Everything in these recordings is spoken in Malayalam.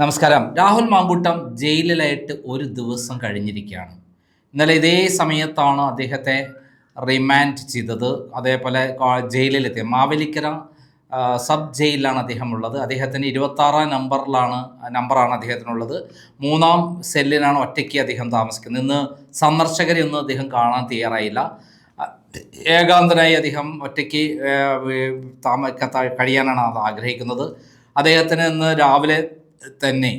നമസ്കാരം. രാഹുൽ മാങ്കൂട്ടം ജയിലിലായിട്ട് ഒരു ദിവസം കഴിഞ്ഞിരിക്കുകയാണ്. ഇന്നലെ ഇതേ സമയത്താണ് അദ്ദേഹത്തെ റിമാൻഡ് ചെയ്തത്. അതേപോലെ ജയിലിലെത്തിയ മാവേലിക്കര സബ് ജയിലിലാണ് അദ്ദേഹം ഉള്ളത് അദ്ദേഹത്തിന് ഇരുപത്താറാം നമ്പറിലാണ് നമ്പറാണ് അദ്ദേഹത്തിനുള്ളത്. മൂന്നാം സെല്ലിലാണ് ഒറ്റയ്ക്ക് അദ്ദേഹം താമസിക്കുന്നത്. ഇന്ന് സന്ദർശകരെ ഒന്നും അദ്ദേഹം കാണാൻ തയ്യാറായില്ല. ഏകാന്തനായി അദ്ദേഹം ഒറ്റയ്ക്ക് താമ കഴിയാനാണ് ആഗ്രഹിക്കുന്നത്. അദ്ദേഹത്തിന് ഇന്ന് രാവിലെ തന്നെ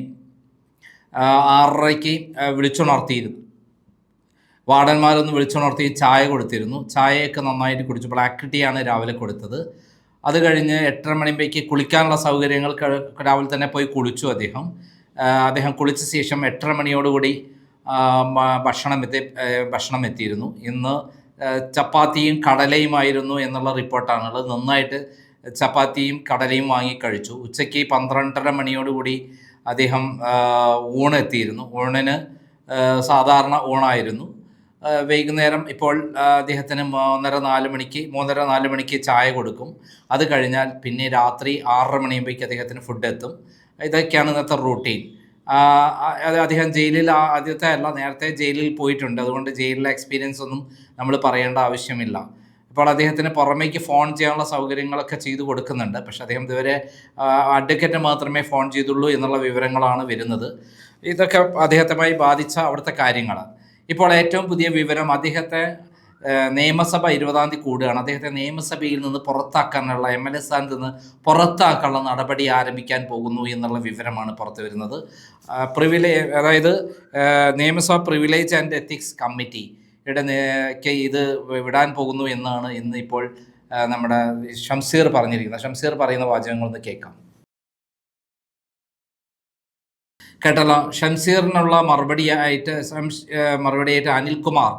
ആറരയ്ക്ക് വിളിച്ചുണർത്തിയിരുന്നു. വാർഡന്മാരൊന്ന് വിളിച്ചുണർത്തി ചായ കൊടുത്തിരുന്നു. ചായയൊക്കെ നന്നായിട്ട് കുടിച്ചു. ബ്ലാക്ക് ടീയാണ് രാവിലെ കൊടുത്തത്. അത് കഴിഞ്ഞ് എട്ടര മണിമ്പേക്ക് കുളിക്കാനുള്ള സൗകര്യങ്ങൾ രാവിലെ തന്നെ പോയി കുളിച്ചു അദ്ദേഹം. അദ്ദേഹം കുളിച്ച ശേഷം എട്ടര മണിയോടുകൂടി ഭക്ഷണം എത്തി ഭക്ഷണം എത്തിയിരുന്നു. ഇന്ന് ചപ്പാത്തിയും കടലയുമായിരുന്നു എന്നുള്ള റിപ്പോർട്ടാണുള്ളത് നന്നായിട്ട് ചപ്പാത്തിയും കടലയും വാങ്ങി കഴിച്ചു. ഉച്ചയ്ക്ക് പന്ത്രണ്ടര മണിയോടുകൂടി അദ്ദേഹം ഊണെത്തിയിരുന്നു. ഊണിന് സാധാരണ ഊണായിരുന്നു. വൈകുന്നേരം ഇപ്പോൾ അദ്ദേഹത്തിന് മൂന്നര നാല് മണിക്ക് മൂന്നര നാല് മണിക്ക് ചായ കൊടുക്കും. അത് കഴിഞ്ഞാൽ പിന്നെ രാത്രി ആറര മണിയുമ്പോഴേക്ക് അദ്ദേഹത്തിന് ഫുഡ് എത്തും. ഇതൊക്കെയാണ് ഇന്നത്തെ റൂട്ടീൻ അദ്ദേഹം ജയിലിൽ ആദ്യത്തെ അല്ല നേരത്തെ ജയിലിൽ പോയിട്ടുണ്ട്. അതുകൊണ്ട് ജയിലിലെ എക്സ്പീരിയൻസ് ഒന്നും നമ്മൾ പറയേണ്ട ആവശ്യമില്ല. ഇപ്പോൾ അദ്ദേഹത്തിന് പുറമേക്ക് ഫോൺ ചെയ്യാനുള്ള സൗകര്യങ്ങളൊക്കെ ചെയ്തു കൊടുക്കുന്നുണ്ട്. പക്ഷെ അദ്ദേഹം ഇതുവരെ അഡ്വക്കേറ്റ് മാത്രമേ ഫോൺ ചെയ്തുള്ളൂ എന്നുള്ള വിവരങ്ങളാണ് വരുന്നത്. ഇതൊക്കെ അദ്ദേഹത്തുമായി ബാധിച്ച അവിടുത്തെ കാര്യങ്ങൾ ഇപ്പോൾ ഏറ്റവും പുതിയ വിവരം അദ്ദേഹത്തെ നിയമസഭ ഇരുപതാം തീയതി കൂടുകയാണ്. അദ്ദേഹത്തെ നിയമസഭയിൽ നിന്ന് പുറത്താക്കാനുള്ള എം എൽ എ സ്ഥാനത്ത് നിന്ന് പുറത്താക്കാനുള്ള നടപടി ആരംഭിക്കാൻ പോകുന്നു എന്നുള്ള വിവരമാണ് പുറത്തു വരുന്നത്. പ്രിവിലേ അതായത് നിയമസഭ പ്രിവിലേജ് ആൻഡ് എത്തിക്സ് കമ്മിറ്റി യുടെ ഇത് വിടാൻ പോകുന്നു എന്നാണ് ഇന്ന് ഇപ്പോൾ നമ്മുടെ ഷംസീർ പറഞ്ഞിരിക്കുന്നത്. ഷംസീർ പറയുന്ന വാചകങ്ങൾ വാചകങ്ങളൊന്ന് കേൾക്കാം. കേട്ടല്ലോ? ഷംസീറിനുള്ള മറുപടി ആയിട്ട് മറുപടി മറുപടിയായിട്ട് Anilkumar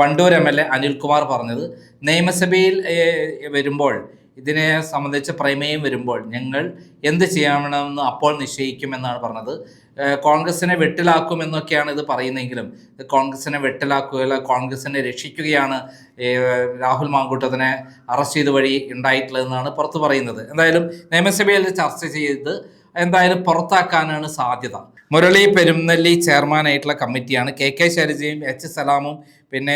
Wandoor M L A Anilkumar പറഞ്ഞത് നിയമസഭയിൽ വരുമ്പോൾ ഇതിനെ സംബന്ധിച്ച് പ്രമേയം വരുമ്പോൾ ഞങ്ങൾ എന്ത് ചെയ്യണമെന്ന് അപ്പോൾ നിശ്ചയിക്കുമെന്നാണ് പറഞ്ഞത്. കോൺഗ്രസിനെ വെട്ടിലാക്കുമെന്നൊക്കെയാണ് ഇത് പറയുന്നതെങ്കിലും കോൺഗ്രസിനെ വെട്ടിലാക്കുകയല്ല കോൺഗ്രസിനെ രക്ഷിക്കുകയാണ് രാഹുൽ മാങ്കൂട്ടത്തിനെ അറസ്റ്റ് ചെയ്ത വഴി ഉണ്ടായിട്ടുള്ളതെന്നാണ് പുറത്ത് പറയുന്നത്. എന്തായാലും നിയമസഭയിൽ ചർച്ച ചെയ്ത് എന്തായാലും പുറത്താക്കാനാണ് സാധ്യത. മുരളി പെരുന്നല്ലി ചെയർമാനായിട്ടുള്ള കമ്മിറ്റിയാണ്. കെ കെ ശൈലജയും എച്ച് സലാമും പിന്നെ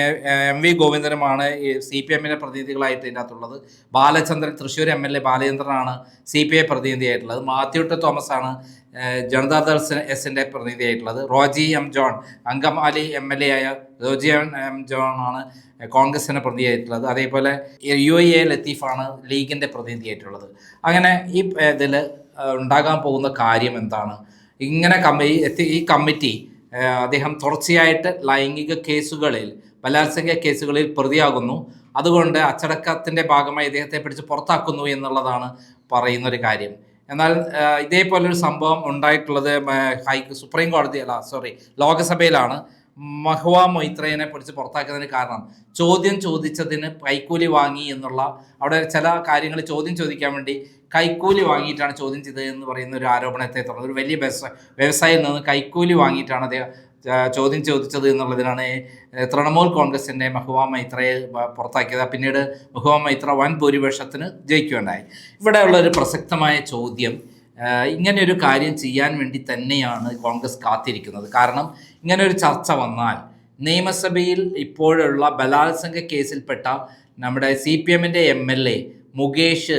എം വി ഗോവിന്ദനുമാണ് സി പി എമ്മിന്റെ പ്രതിനിധികളായിട്ട് ഇതിന്റെ അകത്തുള്ളത് Balachandran Thrissur M L A ബാലചന്ദ്രനാണ് C P I പ്രതിനിധിയായിട്ടുള്ളത്. മാത്യുട്ട് തോമസ് ആണ് ജനതാദൾ എസിന്റെ പ്രതിനിധിയായിട്ടുള്ളത്. Roji M John Angamaly M L A ആയ റോജി എം ജോൺ ആണ് കോൺഗ്രസിന്റെ പ്രതിനിധിയായിട്ടുള്ളത്. അതേപോലെ യു എ ലത്തീഫാണ് ലീഗിന്റെ പ്രതിനിധിയായിട്ടുള്ളത്. അങ്ങനെ ഈ ഇതിൽ ഉണ്ടാകാൻ പോകുന്ന കാര്യം എന്താണ്? ഇങ്ങനെ കമ്മി ഈ കമ്മിറ്റി അദ്ദേഹം തുടർച്ചയായിട്ട് ലൈംഗിക കേസുകളിൽ ബലാത്സംഗ കേസുകളിൽ പ്രതിയാകുന്നു. അതുകൊണ്ട് അച്ചടക്കത്തിന്റെ ഭാഗമായി ഇദ്ദേഹത്തെ പിടിച്ച് പുറത്താക്കുന്നു എന്നുള്ളതാണ് പറയുന്നൊരു കാര്യം. എന്നാൽ ഇതേപോലൊരു സംഭവം ഉണ്ടായിട്ടുള്ളത് ഹൈ സുപ്രീം കോടതി അല്ല സോറി ലോകസഭയിലാണ്. മഹുവ മൊയ്ത്രയെ പിടിച്ച് പുറത്താക്കുന്നതിന് കാരണം ചോദ്യം ചോദിച്ചതിന് കൈക്കൂലി വാങ്ങി എന്നുള്ള അവിടെ ചില കാര്യങ്ങൾ ചോദ്യം ചോദിക്കാൻ വേണ്ടി കൈക്കൂലി വാങ്ങിയിട്ടാണ് ചോദ്യം ചെയ്തത് എന്ന് പറയുന്ന ഒരു ആരോപണത്തെ തുടർന്ന് ഒരു വലിയ വ്യവസായ വ്യവസായിയിൽ നിന്ന് കൈക്കൂലി വാങ്ങിയിട്ടാണ് അദ്ദേഹം ചോദ്യം ചോദിച്ചത് എന്നുള്ളതിനാണ് തൃണമൂൽ കോൺഗ്രസിന്റെ മഹുവ മൈത്രയെ പുറത്താക്കിയത്. പിന്നീട് മഹുവ മൈത്ര വൻ ഭൂരിപക്ഷത്തിന് ജയിക്കുകയുണ്ടായി. ഇവിടെയുള്ള ഒരു പ്രസക്തമായ ചോദ്യം ഇങ്ങനെ ഒരു കാര്യം ചെയ്യാൻ വേണ്ടി തന്നെയാണ് കോൺഗ്രസ് കാത്തിരിക്കുന്നത്. കാരണം ഇങ്ങനെ ഒരു ചർച്ച വന്നാൽ നിയമസഭയിൽ ഇപ്പോഴുള്ള ബലാത്സംഗ കേസിൽപ്പെട്ട നമ്മുടെ സി പി എമ്മിന്റെ M L A Mukesh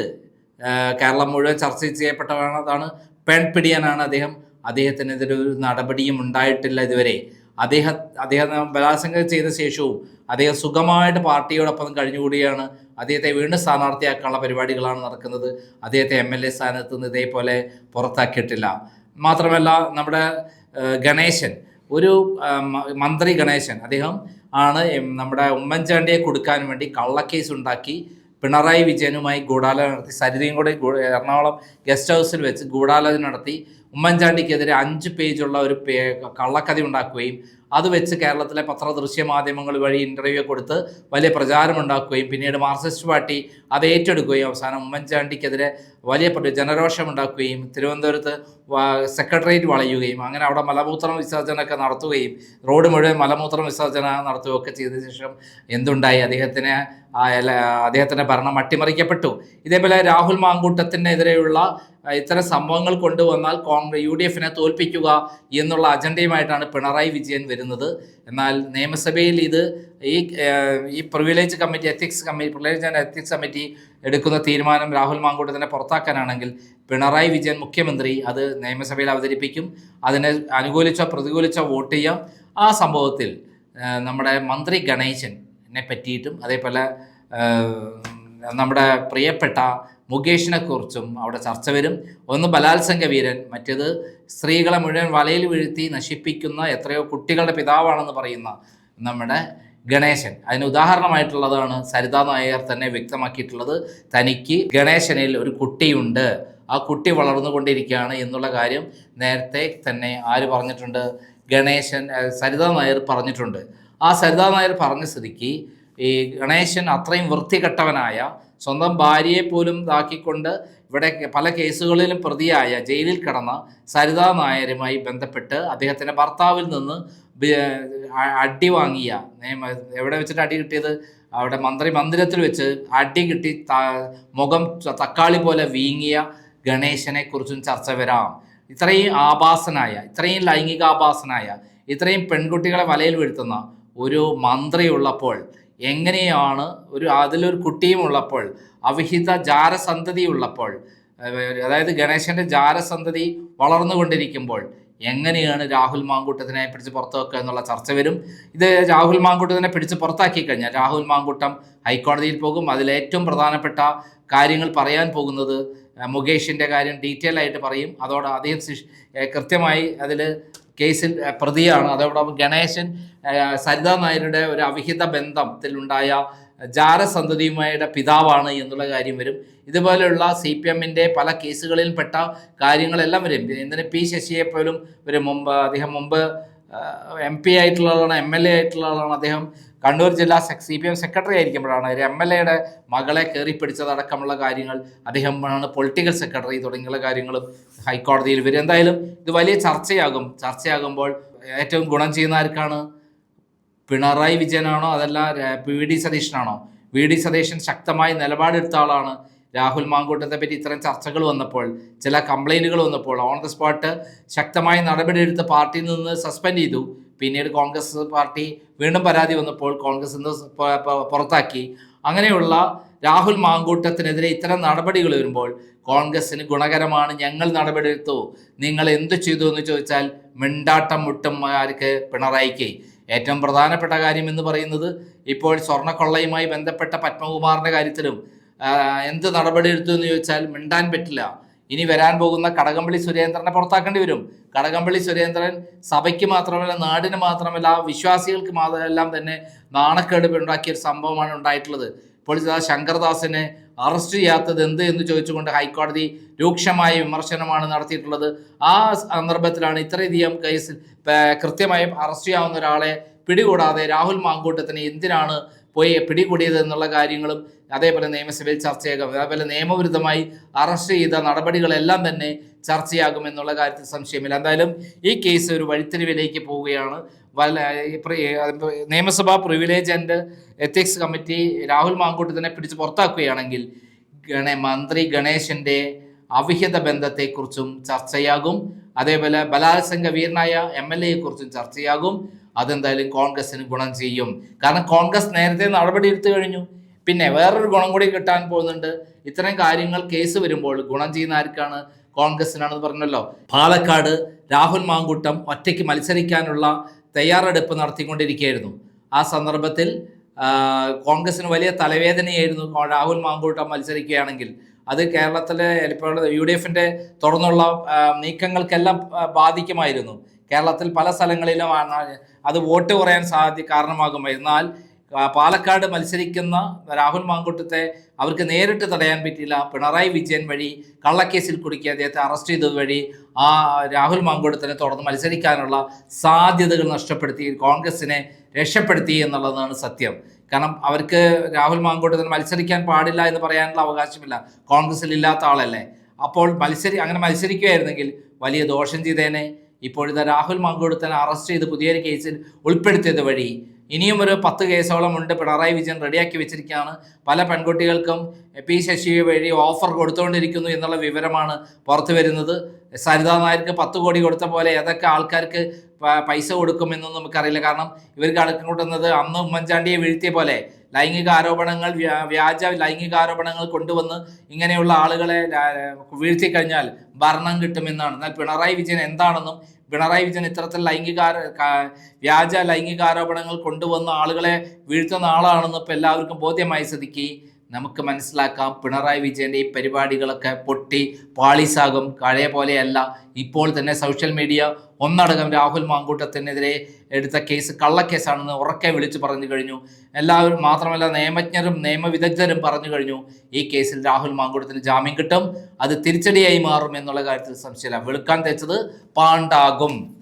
Keralam മുഴുവൻ ചർച്ച ചെയ്യപ്പെട്ടതാണ് പെൺപിടിയനാണ് അദ്ദേഹം. അദ്ദേഹത്തിനെതിരെ ഒരു നടപടിയും ഉണ്ടായിട്ടില്ല ഇതുവരെ. അദ്ദേഹം അദ്ദേഹം ബലാത്സംഗം ചെയ്ത ശേഷവും അദ്ദേഹം സുഖമായിട്ട് പാർട്ടിയോടൊപ്പം കഴിഞ്ഞുകൂടിയാണ്. അദ്ദേഹത്തെ വീണ്ടും സ്ഥാനാർത്ഥിയാക്കാനുള്ള പരിപാടികളാണ് നടക്കുന്നത്. അദ്ദേഹത്തെ എം എൽ എ സ്ഥാനത്ത് നിന്ന് ഇതേപോലെ പുറത്താക്കിയിട്ടില്ല. മാത്രമല്ല നമ്മുടെ ഗണേശൻ ഒരു മന്ത്രി ഗണേശൻ അദ്ദേഹം ആണ് നമ്മുടെ ഉമ്മൻചാണ്ടിയെ കൊടുക്കാൻ വേണ്ടി കള്ളക്കേസ് ഉണ്ടാക്കി പിണറായി വിജയനുമായി ഗൂഢാലോചന നടത്തി സരിതയും കൂടെ എറണാകുളം ഗസ്റ്റ് ഹൗസിൽ വെച്ച് ഗൂഢാലോചന നടത്തി ഉമ്മൻചാണ്ടിക്കെതിരെ അഞ്ച് പേജുള്ള ഒരു കള്ളക്കഥ ഉണ്ടാക്കുകയും അത് വെച്ച് കേരളത്തിലെ പത്ര ദൃശ്യ മാധ്യമങ്ങൾ വഴി ഇന്റർവ്യൂ കൊടുത്ത് വലിയ പ്രചാരം ഉണ്ടാക്കുകയും പിന്നീട് മാർക്സിസ്റ്റ് പാർട്ടി അത് ഏറ്റെടുക്കുകയും അവസാനം ഉമ്മൻചാണ്ടിക്കെതിരെ വലിയ ജനരോഷം ഉണ്ടാക്കുകയും തിരുവനന്തപുരത്ത് സെക്രട്ടേറിയറ്റ് വളയുകയും അങ്ങനെ അവിടെ മലമൂത്ര വിസർജനമൊക്കെ നടത്തുകയും റോഡ് മുഴുവൻ മലമൂത്ര വിസർജന നടത്തുകയൊക്കെ ചെയ്ത ശേഷം എന്തുണ്ടായി? അദ്ദേഹത്തിന് അദ്ദേഹത്തിന്റെ ഭരണം അട്ടിമറിക്കപ്പെട്ടു. ഇതേപോലെ രാഹുൽ മാങ്കൂട്ടത്തിനെതിരെയുള്ള ഇത്തരം സംഭവങ്ങൾ കൊണ്ടുവന്നാൽ കോൺഗ്രസ് യു ഡി എഫിനെ തോൽപ്പിക്കുക എന്നുള്ള അജണ്ടയുമായിട്ടാണ് പിണറായി വിജയൻ വരുന്നത്. എന്നാൽ നിയമസഭയിൽ ഇത് ഈ ഈ privilege committee ethics committee privilege and ethics committee എടുക്കുന്ന തീരുമാനം രാഹുൽ മാങ്കൂട്ടത്തിനെ പുറത്താക്കാനാണെങ്കിൽ പിണറായി വിജയൻ മുഖ്യമന്ത്രി അത് നിയമസഭയിൽ അവതരിപ്പിക്കും. അതിനെ അനുകൂലിച്ചോ പ്രതികൂലിച്ചോ വോട്ട് ചെയ്യാം. ആ സംഭവത്തിൽ നമ്മുടെ മന്ത്രി ഗണേശനെ പറ്റിയിട്ടും അതേപോലെ നമ്മുടെ പ്രിയപ്പെട്ട മുകേഷിനെ കുറിച്ചും അവിടെ ചർച്ച വരും. ഒന്ന് ബലാത്സംഗ വീരൻ മറ്റേത് സ്ത്രീകളെ മുഴുവൻ വലയിൽ വീഴ്ത്തി നശിപ്പിക്കുന്ന എത്രയോ കുട്ടികളുടെ പിതാവാണെന്ന് പറയുന്ന നമ്മുടെ ഗണേശൻ. അതിന് ഉദാഹരണമായിട്ടുള്ളതാണ് സരിതാ നായർ തന്നെ വ്യക്തമാക്കിയിട്ടുള്ളത്. തനിക്ക് ഗണേശനിൽ ഒരു കുട്ടിയുണ്ട്. ആ കുട്ടി വളർന്നുകൊണ്ടിരിക്കുകയാണ് എന്നുള്ള കാര്യം നേരത്തെ തന്നെ ആര് പറഞ്ഞിട്ടുണ്ട്? ഗണേശൻ സരിതാ നായർ പറഞ്ഞിട്ടുണ്ട്. ആ സരിതാ നായർ പറഞ്ഞ സ്ഥിതിക്ക് ഈ ഗണേശൻ അത്രയും വൃത്തികെട്ടവനായ സ്വന്തം ഭാര്യയെ പോലും ഇതാക്കിക്കൊണ്ട് ഇവിടെ പല കേസുകളിലും പ്രതിയായ ജയിലിൽ കിടന്ന സരിതാ നായരുമായി ബന്ധപ്പെട്ട് അദ്ദേഹത്തിന്റെ ഭർത്താവിൽ നിന്ന് അടി വാങ്ങിയ എവിടെ വെച്ചിട്ട് അടി കിട്ടിയത്? അവിടെ മന്ത്രി മന്ദിരത്തിൽ വെച്ച് അടി കിട്ടി മുഖം തക്കാളി പോലെ വീങ്ങിയ ഗണേശനെ കുറിച്ചും ചർച്ച വരാം. ഇത്രയും ആഭാസനായ ഇത്രയും ലൈംഗികാഭാസനായ ഇത്രയും പെൺകുട്ടികളെ വലയിൽ വീഴ്ത്തുന്ന ഒരു മന്ത്രി ഉള്ളപ്പോൾ എങ്ങനെയാണ് ഒരു അതിലൊരു കുട്ടിയും ഉള്ളപ്പോൾ അവിഹിത ജാരസന്തതി ഉള്ളപ്പോൾ അതായത് ഗണേശന്റെ ജാരസന്തതി വളർന്നുകൊണ്ടിരിക്കുമ്പോൾ എങ്ങനെയാണ് രാഹുൽ മാങ്കൂട്ടത്തിനെ പിടിച്ച് പുറത്തു വെക്കുക എന്നുള്ള ചർച്ച വരും. ഇത് രാഹുൽ മാങ്കൂട്ടത്തിനെ പിടിച്ച് പുറത്താക്കി കഴിഞ്ഞാൽ രാഹുൽ മാങ്കൂട്ടം ഹൈക്കോടതിയിൽ പോകും. അതിലേറ്റവും പ്രധാനപ്പെട്ട കാര്യങ്ങൾ പറയാൻ പോകുന്നത് മുകേഷിന്റെ കാര്യം ഡീറ്റെയിൽ ആയിട്ട് പറയും. അതോടെ അദ്ദേഹം കൃത്യമായി അതിൽ കേസിൽ പ്രതിയാണ്. അതോടൊപ്പം ഗണേശൻ സരിതാ നായരുടെ ഒരു അവിഹിത ബന്ധത്തിലുണ്ടായ ജാരസന്തതിയുമായുടെ പിതാവാണ് എന്നുള്ള കാര്യം വരും. ഇതുപോലെയുള്ള സി പി എമ്മിന്റെ പല കേസുകളിൽ പെട്ട കാര്യങ്ങളെല്ലാം വരും. എന്തിന് പി ശശിയെ പോലും ഒരു മുമ്പ് അദ്ദേഹം മുമ്പ് എം പി ആയിട്ടുള്ള ആളാണ് എം എൽ എ ആയിട്ടുള്ള ആളാണ് അദ്ദേഹം കണ്ണൂർ ജില്ലാ സി പി എം സെക്രട്ടറി ആയിരിക്കുമ്പോഴാണ് ഒരു എം എൽ എയുടെ മകളെ കയറി പിടിച്ചതടക്കമുള്ള കാര്യങ്ങൾ അദ്ദേഹമാണ് പൊളിറ്റിക്കൽ സെക്രട്ടറി തുടങ്ങിയുള്ള കാര്യങ്ങളും ഹൈക്കോടതിയിൽ വരും. എന്തായാലും ഇത് വലിയ ചർച്ചയാകും. ചർച്ചയാകുമ്പോൾ ഏറ്റവും ഗുണം ചെയ്യുന്ന ആർക്കാണ്? പിണറായി വിജയനാണോ അതല്ല പി ഡി സതീശനാണോ? വി ഡി സതീശൻ ശക്തമായി നിലപാടെടുത്ത ആളാണ്. രാഹുൽ മാങ്കൂട്ടത്തെ പറ്റി ഇത്തരം ചർച്ചകൾ വന്നപ്പോൾ ചില കംപ്ലൈന്റുകൾ വന്നപ്പോൾ ഓൺ ദ സ്പോട്ട് ശക്തമായി നടപടിയെടുത്ത് പാർട്ടിയിൽ നിന്ന് സസ്പെൻഡ് ചെയ്തു. പിന്നീട് കോൺഗ്രസ് പാർട്ടി വീണ്ടും പരാതി വന്നപ്പോൾ കോൺഗ്രസ് നിന്ന് പുറത്താക്കി. അങ്ങനെയുള്ള രാഹുൽ മാങ്കൂട്ടത്തിനെതിരെ ഇത്തരം നടപടികൾ വരുമ്പോൾ കോൺഗ്രസിന് ഗുണകരമാണ് ഞങ്ങൾ നടപടിയെടുത്തു. നിങ്ങൾ എന്ത് ചെയ്തു എന്ന് ചോദിച്ചാൽ മിണ്ടാട്ടം മുട്ടും ആർക്ക് പിണറായിക്ക് ഏറ്റവും പ്രധാനപ്പെട്ട കാര്യം എന്ന് പറയുന്നത് ഇപ്പോൾ സ്വർണക്കൊള്ളയുമായി ബന്ധപ്പെട്ട പത്മകുമാറിന്റെ കാര്യത്തിലും എന്ത് നടപടി എടുത്തു എന്ന് ചോദിച്ചാൽ മിണ്ടാൻ പറ്റില്ല. ഇനി വരാൻ പോകുന്ന കടകംപള്ളി സുരേന്ദ്രനെ പുറത്താക്കേണ്ടി വരും. കടകംപള്ളി സുരേന്ദ്രൻ സഭയ്ക്ക് മാത്രമല്ല നാടിന് മാത്രമല്ല വിശ്വാസികൾക്ക് മാത്രമെല്ലാം തന്നെ നാണക്കേട് ഉണ്ടാക്കിയ ഒരു സംഭവമാണ് ഉണ്ടായിട്ടുള്ളത്. ഇപ്പോൾ ശങ്കർദാസിനെ അറസ്റ്റ് ചെയ്യാത്തത് എന്ത് എന്ന് ചോദിച്ചുകൊണ്ട് ഹൈക്കോടതി രൂക്ഷമായ വിമർശനമാണ് നടത്തിയിട്ടുള്ളത്. ആ സന്ദർഭത്തിലാണ് ഇത്രയധികം കേസിൽ കൃത്യമായും അറസ്റ്റ് ചെയ്യാവുന്ന ഒരാളെ പിടികൂടാതെ രാഹുൽ മാങ്കൂട്ടത്തിന് എന്തിനാണ് പോയി പിടികൂടിയത് എന്നുള്ള കാര്യങ്ങളും അതേപോലെ നിയമസഭയിൽ ചർച്ചയാകും. അതേപോലെ നിയമവിരുദ്ധമായി അറസ്റ്റ് ചെയ്ത നടപടികളെല്ലാം തന്നെ ചർച്ചയാകും എന്നുള്ള കാര്യത്തിൽ സംശയമില്ല. എന്തായാലും ഈ കേസ് ഒരു വഴിത്തിരിവിലേക്ക് പോവുകയാണ്. നിയമസഭാ privilege and ethics committee Rahul മാങ്കൂട്ടത്തിനെ പിടിച്ച് പുറത്താക്കുകയാണെങ്കിൽ ഗണ മന്ത്രി ഗണേശന്റെ അവിഹിത ബന്ധത്തെക്കുറിച്ചും ചർച്ചയാകും. അതേപോലെ ബലാത്സംഗ വീരനായ എം എൽ എയെ കുറിച്ചും ചർച്ചയാകും. അതെന്തായാലും കോൺഗ്രസിന് ഗുണം ചെയ്യും. കാരണം കോൺഗ്രസ് നേരത്തെ നടപടി എടുത്തു കഴിഞ്ഞു. പിന്നെ വേറൊരു ഗുണം കൂടി കിട്ടാൻ പോകുന്നുണ്ട്. ഇത്തരം കാര്യങ്ങൾ കേസ് വരുമ്പോൾ ഗുണം ചെയ്യുന്ന ആർക്കാണ്? കോൺഗ്രസിനാണെന്ന് പറഞ്ഞല്ലോ. പാലക്കാട് രാഹുൽ മാങ്കൂട്ടം ഒറ്റയ്ക്ക് മത്സരിക്കാനുള്ള തയ്യാറെടുപ്പ് നടത്തിക്കൊണ്ടിരിക്കുകയായിരുന്നു. ആ സന്ദർഭത്തിൽ കോൺഗ്രസിന് വലിയ തലവേദനയായിരുന്നു രാഹുൽ മാങ്കൂട്ടം മത്സരിക്കുകയാണെങ്കിൽ. അത് കേരളത്തിലെ ഇപ്പോൾ യു ഡി എഫിന്റെ തുറന്നുള്ള നീക്കങ്ങൾക്കെല്ലാം ബാധിക്കുമായിരുന്നു. കേരളത്തിൽ പല സ്ഥലങ്ങളിലും അത് വോട്ട് കുറയാൻ സാധ്യ കാരണമാകും. എന്നാൽ പാലക്കാട് മത്സരിക്കുന്ന രാഹുൽ മാങ്കുട്ടത്തെ അവർക്ക് നേരിട്ട് തടയാൻ പറ്റിയില്ല. പിണറായി വിജയൻ വഴി കള്ളക്കേസിൽ കുടുക്കി അദ്ദേഹത്തെ അറസ്റ്റ് ചെയ്തത് വഴി ആ രാഹുൽ മാങ്കുട്ടത്തിനെ തുടർന്ന് മത്സരിക്കാനുള്ള സാധ്യതകൾ നഷ്ടപ്പെടുത്തി കോൺഗ്രസിനെ രക്ഷപ്പെടുത്തി എന്നുള്ളതാണ് സത്യം. കാരണം അവർക്ക് രാഹുൽ മാങ്കോട്ടത്തിന് മത്സരിക്കാൻ പാടില്ല എന്ന് പറയാനുള്ള അവകാശമില്ല. കോൺഗ്രസിൽ ഇല്ലാത്ത ആളല്ലേ. അപ്പോൾ മത്സരി അങ്ങനെ മത്സരിക്കുകയായിരുന്നെങ്കിൽ വലിയ ദോഷം ചെയ്തേനെ. ഇപ്പോഴത്തെ രാഹുൽ മാങ്കൂട്ടത്തിനെ അറസ്റ്റ് ചെയ്ത് പുതിയൊരു കേസിൽ ഉൾപ്പെടുത്തിയത് വഴി ഇനിയും ഒരു പത്ത് കേസോളം ഉണ്ട്. പിണറായി വിജയൻ റെഡിയാക്കി വെച്ചിരിക്കുകയാണ്. പല പെൺകുട്ടികൾക്കും പി ശശി വഴി ഓഫർ കൊടുത്തുകൊണ്ടിരിക്കുന്നു എന്നുള്ള വിവരമാണ് പുറത്തു വരുന്നത്. സരിതാ നായർക്ക് പത്ത് കോടി കൊടുത്ത പോലെ ഏതൊക്കെ ആൾക്കാർക്ക് പൈസ കൊടുക്കുമെന്നൊന്നും നമുക്കറിയില്ല. കാരണം ഇവർ കണക്കുകൂട്ടുന്നത് അന്ന് ഉമ്മൻചാണ്ടിയെ വീഴ്ത്തിയ പോലെ ലൈംഗിക ആരോപണങ്ങൾ വ്യാജ ലൈംഗിക ആരോപണങ്ങൾ കൊണ്ടുവന്ന് ഇങ്ങനെയുള്ള ആളുകളെ ല- വീഴ്ത്തി കഴിഞ്ഞാൽ ഭരണം കിട്ടുമെന്നാണ്. എന്നാൽ പിണറായി വിജയൻ എന്താണെന്നും പിണറായി വിജയൻ ഇത്തരത്തിൽ ലൈംഗിക വ്യാജ ലൈംഗിക ആരോപണങ്ങൾ കൊണ്ടുവന്ന ആളുകളെ വീഴ്ത്തുന്ന ആളാണെന്ന് ഇപ്പം എല്ലാവർക്കും ബോധ്യമായി സ്ഥിതിക്ക് നമുക്ക് മനസ്സിലാക്കാം. പിണറായി വിജയന്റെ ഈ പരിപാടികളൊക്കെ പൊട്ടി പാളീസാകും. പഴയ പോലെയല്ല. ഇപ്പോൾ തന്നെ സോഷ്യൽ മീഡിയ ഒന്നടങ്കം രാഹുൽ മാങ്കൂട്ടത്തിനെതിരെ എടുത്ത കേസ് കള്ളക്കേസാണെന്ന് ഉറക്കെ വിളിച്ചു പറഞ്ഞു കഴിഞ്ഞു. എല്ലാവരും മാത്രമല്ല നിയമജ്ഞരും നിയമവിദഗ്ധരും പറഞ്ഞു കഴിഞ്ഞു. ഈ കേസിൽ രാഹുൽ മാങ്കൂട്ടത്തിന് ജാമ്യം കിട്ടും. അത് തിരിച്ചടിയായി മാറും എന്നുള്ള കാര്യത്തിൽ സംശയമില്ല. വെളുക്കാൻ തേച്ചത് പാണ്ടാകും.